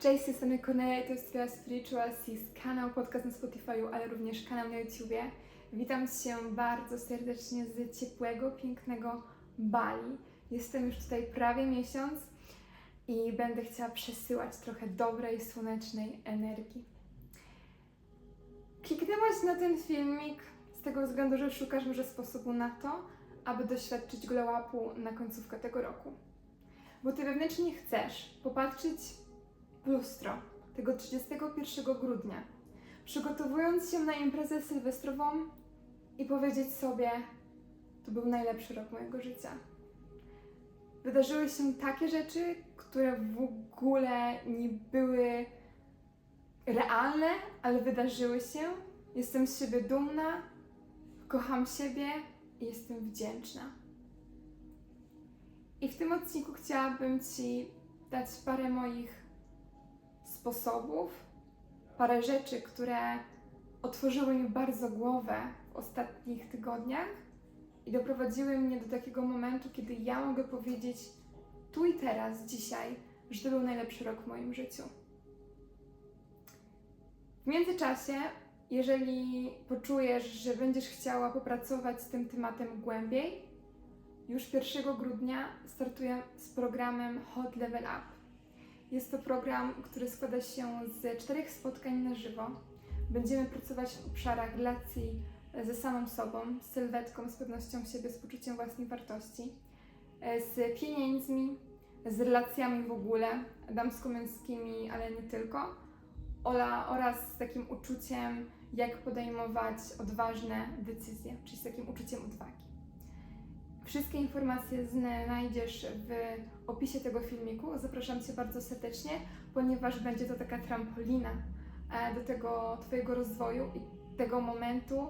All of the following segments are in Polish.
Cześć, strony Cornelia, to jest Twoja Spiritual Sis, kanał, podcast na Spotify'u, ale również kanał na YouTubie. Witam Cię bardzo serdecznie z ciepłego, pięknego Bali. Jestem już tutaj prawie miesiąc i będę chciała przesyłać trochę dobrej, słonecznej energii. Kliknęłaś na ten filmik z tego względu, że szukasz może sposobu na to, aby doświadczyć glow upu na końcówkę tego roku. Bo Ty wewnętrznie chcesz popatrzeć lustro tego 31 grudnia, przygotowując się na imprezę sylwestrową i powiedzieć sobie, to był najlepszy rok mojego życia. Wydarzyły się takie rzeczy, które w ogóle nie były realne, ale wydarzyły się. Jestem z siebie dumna, kocham siebie i jestem wdzięczna. I w tym odcinku chciałabym Ci dać parę moich sposobów, parę rzeczy, które otworzyły mi bardzo głowę w ostatnich tygodniach i doprowadziły mnie do takiego momentu, kiedy ja mogę powiedzieć tu i teraz, dzisiaj, że to był najlepszy rok w moim życiu. W międzyczasie, jeżeli poczujesz, że będziesz chciała popracować z tym tematem głębiej, już 1 grudnia startuję z programem Hot Level Up. Jest to program, który składa się z czterech spotkań na żywo. Będziemy pracować w obszarach relacji ze samą sobą, z sylwetką, z pewnością siebie, z poczuciem własnej wartości, z pieniędzmi, z relacjami w ogóle, damsko-męskimi, ale nie tylko, oraz z takim uczuciem, jak podejmować odważne decyzje, czyli z takim uczuciem odwagi. Wszystkie informacje znajdziesz w opisie tego filmiku. Zapraszam Cię bardzo serdecznie, ponieważ będzie to taka trampolina e, do tego Twojego rozwoju i tego momentu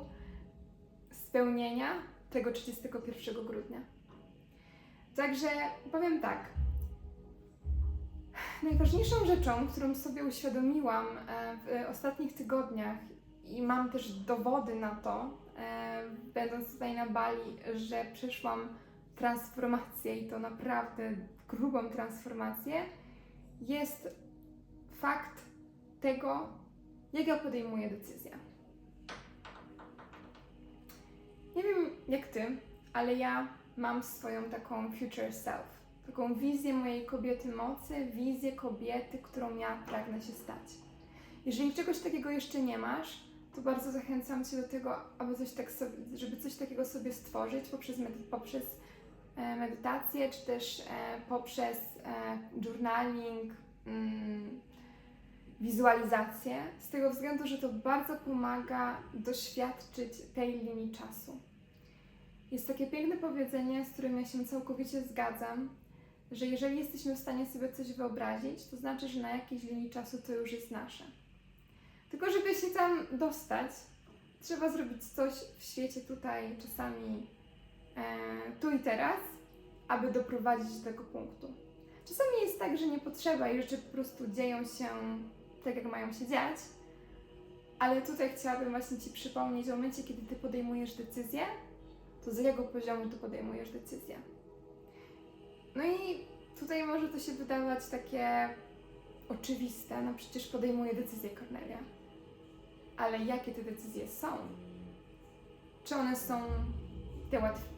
spełnienia tego 31 grudnia. Także powiem tak. Najważniejszą rzeczą, którą sobie uświadomiłam e, w ostatnich tygodniach i mam też dowody na to, będąc tutaj na Bali, że przeszłam transformację i to naprawdę grubą transformację, jest fakt tego, jak ja podejmuję decyzje. Nie wiem jak ty, ale ja mam swoją taką future self, taką wizję mojej kobiety mocy, wizję kobiety, którą ja pragnę się stać. Jeżeli czegoś takiego jeszcze nie masz, to bardzo zachęcam Cię do tego, aby coś tak sobie, żeby coś takiego sobie stworzyć poprzez, medy, poprzez e, medytację, czy też e, poprzez e, journaling, mm, wizualizację, z tego względu, że to bardzo pomaga doświadczyć tej linii czasu. Jest takie piękne powiedzenie, z którym ja się całkowicie zgadzam, że jeżeli jesteśmy w stanie sobie coś wyobrazić, to znaczy, że na jakiejś linii czasu to już jest nasze. Tylko, żeby się tam dostać, trzeba zrobić coś w świecie tutaj, czasami e, tu i teraz, aby doprowadzić do tego punktu. Czasami jest tak, że nie potrzeba i rzeczy po prostu dzieją się tak, jak mają się dziać, ale tutaj chciałabym właśnie Ci przypomnieć, w momencie, kiedy Ty podejmujesz decyzję, to z jakiego poziomu Ty podejmujesz decyzję. No i tutaj może to się wydawać takie oczywiste, no przecież podejmuję decyzję Cornelia ale jakie te decyzje są? Czy one są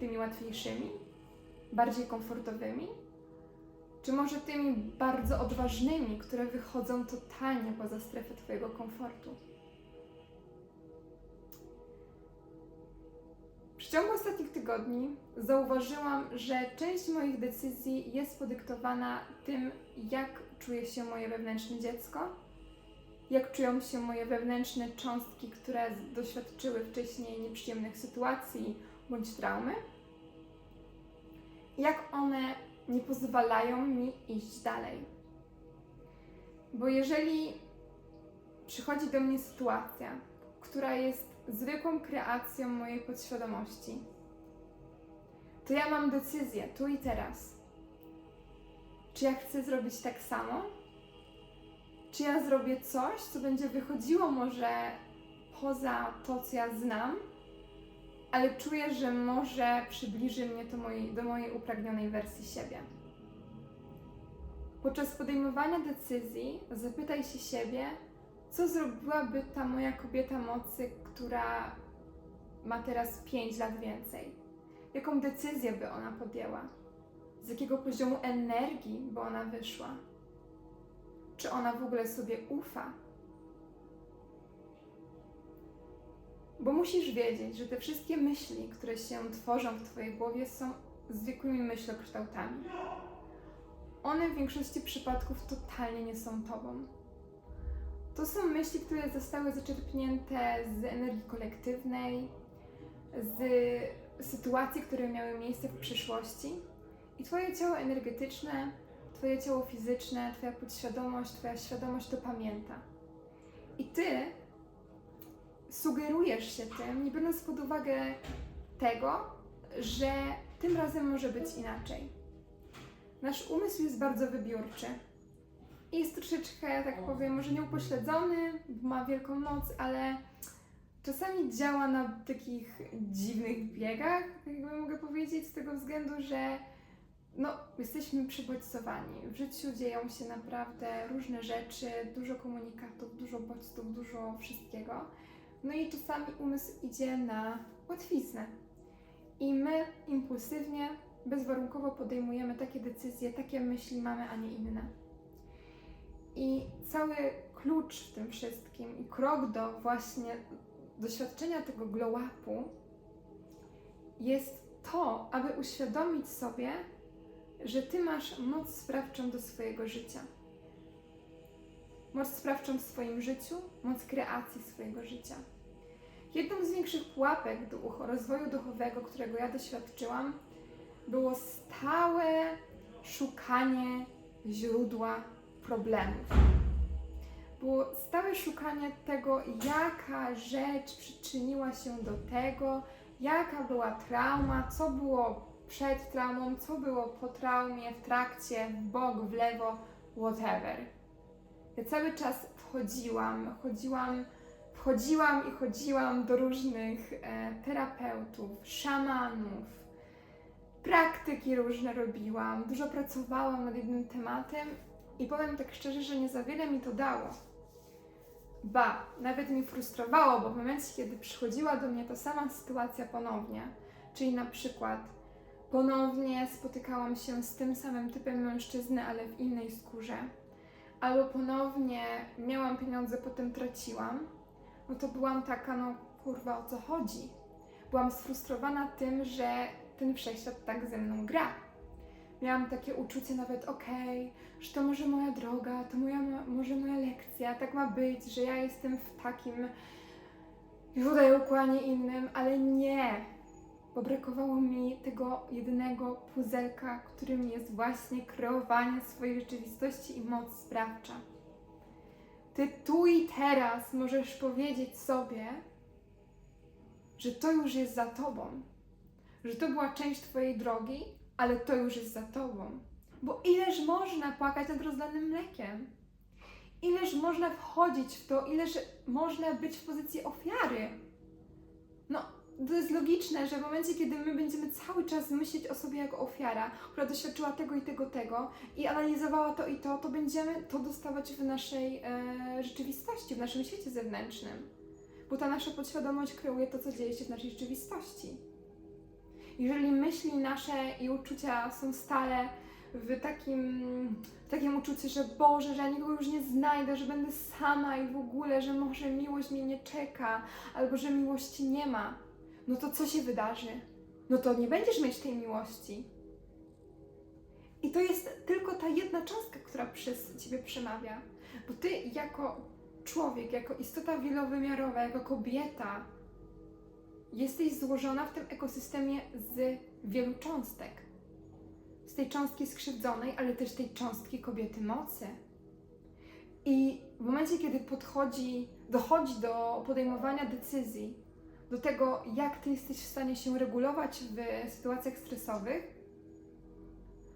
tymi łatwiejszymi, bardziej komfortowymi? Czy może tymi bardzo odważnymi, które wychodzą totalnie poza strefę Twojego komfortu? W ciągu ostatnich tygodni zauważyłam, że część moich decyzji jest podyktowana tym, jak czuje się moje wewnętrzne dziecko jak czują się moje wewnętrzne cząstki, które doświadczyły wcześniej nieprzyjemnych sytuacji bądź traumy, jak one nie pozwalają mi iść dalej. Bo jeżeli przychodzi do mnie sytuacja, która jest zwykłą kreacją mojej podświadomości, to ja mam decyzję tu i teraz. Czy ja chcę zrobić tak samo? Czy ja zrobię coś, co będzie wychodziło może poza to, co ja znam, ale czuję, że może przybliży mnie to mojej, do mojej upragnionej wersji siebie. Podczas podejmowania decyzji zapytaj się siebie, co zrobiłaby ta moja kobieta mocy, która ma teraz 5 lat więcej? Jaką decyzję by ona podjęła? Z jakiego poziomu energii by ona wyszła? Czy ona w ogóle sobie ufa? Bo musisz wiedzieć, że te wszystkie myśli, które się tworzą w Twojej głowie, są zwykłymi myślokształtami. One w większości przypadków totalnie nie są Tobą. To są myśli, które zostały zaczerpnięte z energii kolektywnej, z sytuacji, które miały miejsce w przyszłości. I Twoje ciało energetyczne, Twoje ciało fizyczne, Twoja podświadomość, Twoja świadomość to pamięta. I Ty sugerujesz się tym, nie biorąc pod uwagę tego, że tym razem może być inaczej. Nasz umysł jest bardzo wybiórczy. I jest troszeczkę, tak powiem, może nieupośledzony, ma wielką moc, ale czasami działa na takich dziwnych biegach, tak jakby mogę powiedzieć, z tego względu, że no, jesteśmy przebodźcowani. W życiu dzieją się naprawdę różne rzeczy, dużo komunikatów, dużo bodźców, dużo wszystkiego. No i czasami umysł idzie na łatwiznę. I my impulsywnie, bezwarunkowo podejmujemy takie decyzje, takie myśli mamy, a nie inne. I cały klucz w tym wszystkim i krok do właśnie doświadczenia tego glow-upu jest to, aby uświadomić sobie, że ty masz moc sprawczą do swojego życia. Moc sprawczą w swoim życiu, moc kreacji swojego życia. Jedną z większych pułapek do rozwoju duchowego, którego ja doświadczyłam, było stałe szukanie źródła problemów. Było stałe szukanie tego, jaka rzecz przyczyniła się do tego, jaka była trauma, co było przed traumą, co było po traumie, w trakcie, w bok, w lewo, whatever. Ja cały czas wchodziłam, chodziłam, wchodziłam i chodziłam do różnych e, terapeutów, szamanów, praktyki różne robiłam, dużo pracowałam nad jednym tematem i powiem tak szczerze, że nie za wiele mi to dało. Ba, nawet mi frustrowało, bo w momencie, kiedy przychodziła do mnie ta sama sytuacja ponownie, czyli na przykład ponownie spotykałam się z tym samym typem mężczyzny, ale w innej skórze, albo ponownie miałam pieniądze, potem traciłam, no to byłam taka, no kurwa, o co chodzi? Byłam sfrustrowana tym, że ten wszechświat tak ze mną gra. Miałam takie uczucie nawet, okej, że to może moja droga, to moja, może moja lekcja, tak ma być, że ja jestem w takim źródełku, a nie innym, ale nie, bo brakowało mi tego jedynego puzelka, którym jest właśnie kreowanie swojej rzeczywistości i moc sprawcza. Ty tu i teraz możesz powiedzieć sobie, że to już jest za tobą, że to była część twojej drogi, ale to już jest za tobą. Bo ileż można płakać nad rozlanym mlekiem? Ileż można wchodzić w to, ileż można być w pozycji ofiary? No, to jest logiczne, że w momencie, kiedy my będziemy cały czas myśleć o sobie jako ofiara, która doświadczyła tego i tego, tego i analizowała to i to, to będziemy to dostawać w naszej e, rzeczywistości, w naszym świecie zewnętrznym. Bo ta nasza podświadomość kreuje to, co dzieje się w naszej rzeczywistości. Jeżeli myśli nasze i uczucia są stale w takim, w takim uczuciu, że Boże, że ja nikogo już nie znajdę, że będę sama i w ogóle, że może miłość mnie nie czeka, albo że miłości nie ma, no to co się wydarzy? No to nie będziesz mieć tej miłości. I to jest tylko ta jedna cząstka, która przez ciebie przemawia. Bo ty jako człowiek, jako istota wielowymiarowa, jako kobieta, jesteś złożona w tym ekosystemie z wielu cząstek. Z tej cząstki skrzywdzonej, ale też tej cząstki kobiety mocy. I w momencie, kiedy podchodzi, dochodzi do podejmowania decyzji, do tego, jak ty jesteś w stanie się regulować w sytuacjach stresowych,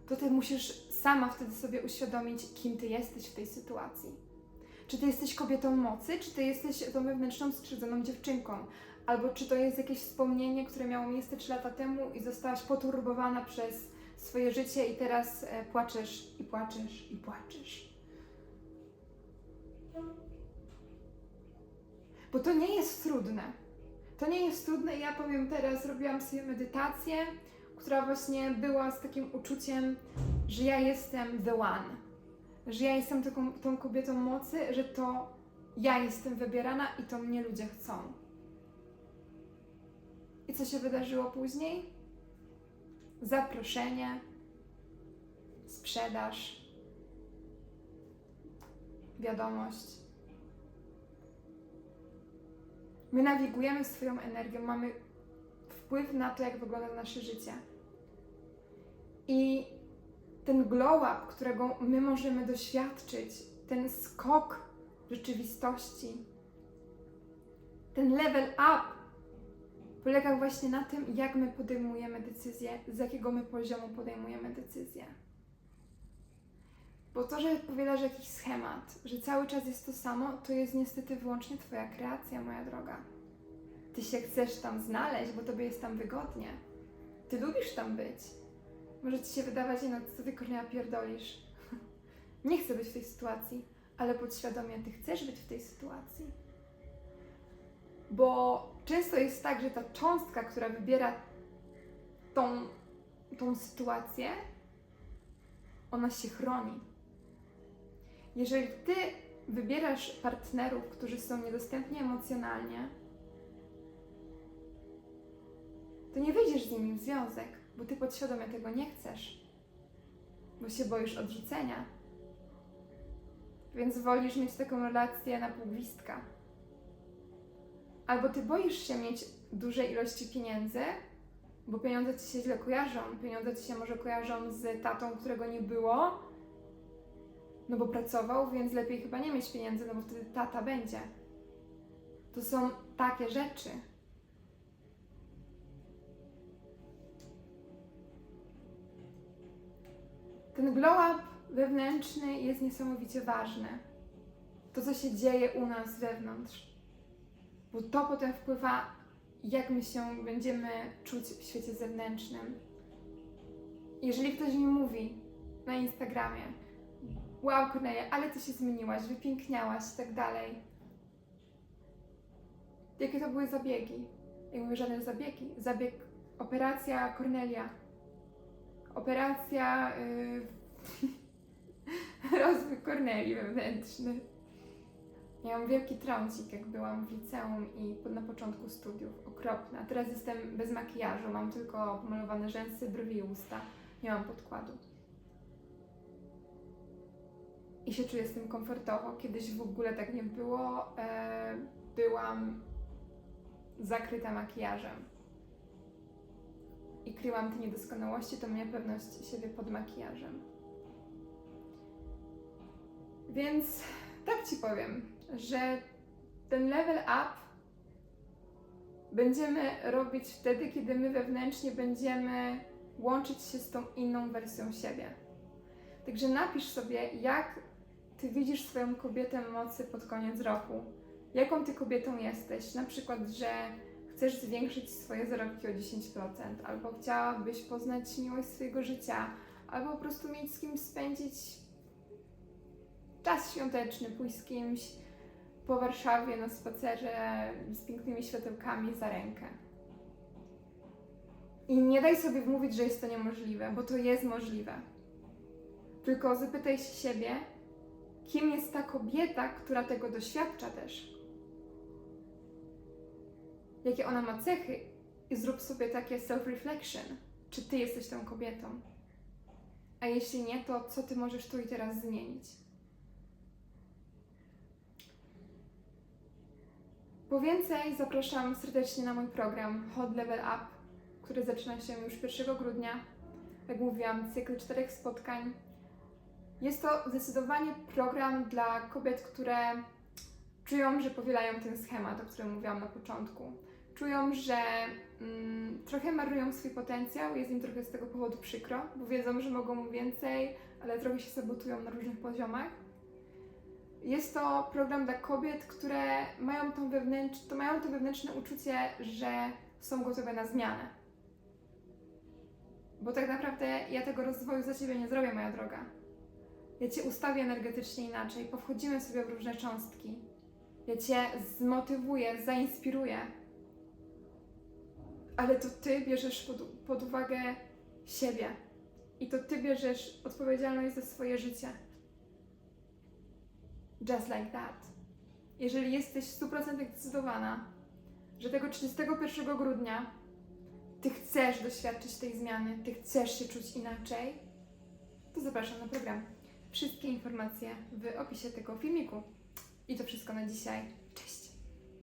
to ty musisz sama wtedy sobie uświadomić, kim ty jesteś w tej sytuacji. Czy ty jesteś kobietą mocy, czy ty jesteś tą wewnętrzną skrzywdzoną dziewczynką, albo czy to jest jakieś wspomnienie, które miało miejsce 3 lata temu i zostałaś poturbowana przez swoje życie i teraz e, płaczesz i płaczesz i płaczesz. Bo to nie jest trudne. To nie jest trudne. Ja powiem teraz, robiłam sobie medytację, która właśnie była z takim uczuciem, że ja jestem the one. Że ja jestem tą kobietą mocy, że to ja jestem wybierana i to mnie ludzie chcą. I co się wydarzyło później? Zaproszenie, sprzedaż, wiadomość. My nawigujemy swoją energią, mamy wpływ na to, jak wygląda nasze życie. I ten glow up, którego my możemy doświadczyć, ten skok rzeczywistości, ten level up, polega właśnie na tym, jak my podejmujemy decyzje, z jakiego my poziomu podejmujemy decyzje. Bo to, że powielasz jakiś schemat, że cały czas jest to samo, to jest niestety wyłącznie Twoja kreacja, moja droga. Ty się chcesz tam znaleźć, bo Tobie jest tam wygodnie. Ty lubisz tam być. Może Ci się wydawać, no co Ty Kornelia pierdolisz. Nie chcę być w tej sytuacji, ale podświadomie Ty chcesz być w tej sytuacji. Bo często jest tak, że ta cząstka, która wybiera tą, tą sytuację, ona się chroni. Jeżeli ty wybierasz partnerów, którzy są niedostępni emocjonalnie, to nie wyjdziesz z nimi w związek, bo ty podświadomie tego nie chcesz, bo się boisz odrzucenia. Więc wolisz mieć taką relację na pół gwizdka. Albo ty boisz się mieć duże ilości pieniędzy, bo pieniądze ci się źle kojarzą. Pieniądze ci się może kojarzą z tatą, którego nie było, no bo pracował, więc lepiej chyba nie mieć pieniędzy, no bo wtedy tata będzie. To są takie rzeczy. Ten glow up wewnętrzny jest niesamowicie ważny. To, co się dzieje u nas wewnątrz. Bo to potem wpływa, jak my się będziemy czuć w świecie zewnętrznym. Jeżeli ktoś mi mówi na Instagramie, wow Kornelia, ale ty się zmieniłaś, wypiękniałaś i tak dalej. Jakie to były zabiegi? Ja mówię, żadne zabiegi. Zabieg, operacja Kornelia. Operacja yy, rozwój Korneli wewnętrzny. Ja mam wielki trącik, jak byłam w liceum i na początku studiów. Okropna. Teraz jestem bez makijażu, mam tylko pomalowane rzęsy, brwi i usta. Nie mam podkładu i się czuję z tym komfortowo. Kiedyś w ogóle tak nie było. E, byłam zakryta makijażem i kryłam te niedoskonałości, to moja pewność siebie pod makijażem. Więc tak ci powiem, że ten level up będziemy robić wtedy, kiedy my wewnętrznie będziemy łączyć się z tą inną wersją siebie. Także napisz sobie, jak ty widzisz swoją kobietę mocy pod koniec roku. Jaką ty kobietą jesteś? Na przykład, że chcesz zwiększyć swoje zarobki o 10%, albo chciałabyś poznać miłość swojego życia, albo po prostu mieć z kim spędzić czas świąteczny, pójść z kimś po Warszawie na spacerze z pięknymi światełkami za rękę. I nie daj sobie wmówić, że jest to niemożliwe, bo to jest możliwe. Tylko zapytaj się siebie, kim jest ta kobieta, która tego doświadcza też. Jakie ona ma cechy i zrób sobie takie self-reflection. Czy ty jesteś tą kobietą? A jeśli nie, to co ty możesz tu i teraz zmienić? Po więcej zapraszam serdecznie na mój program Hot Level Up, który zaczyna się już 1 grudnia. Jak mówiłam, cykl czterech spotkań jest to zdecydowanie program dla kobiet, które czują, że powielają ten schemat, o którym mówiłam na początku. Czują, że mm, trochę marnują swój potencjał, jest im trochę z tego powodu przykro, bo wiedzą, że mogą więcej, ale trochę się sabotują na różnych poziomach. Jest to program dla kobiet, które mają, wewnętrz, to mają to wewnętrzne uczucie, że są gotowe na zmianę. Bo tak naprawdę ja tego rozwoju za ciebie nie zrobię, moja droga. Ja cię ustawię energetycznie inaczej, powchodzimy sobie w różne cząstki. Ja cię zmotywuję, zainspiruję. Ale to ty bierzesz pod, pod uwagę siebie. I to ty bierzesz odpowiedzialność za swoje życie. Just like that. Jeżeli jesteś w 100% zdecydowana, że tego 31 grudnia ty chcesz doświadczyć tej zmiany, ty chcesz się czuć inaczej, to zapraszam na program. Wszystkie informacje w opisie tego filmiku. I to wszystko na dzisiaj.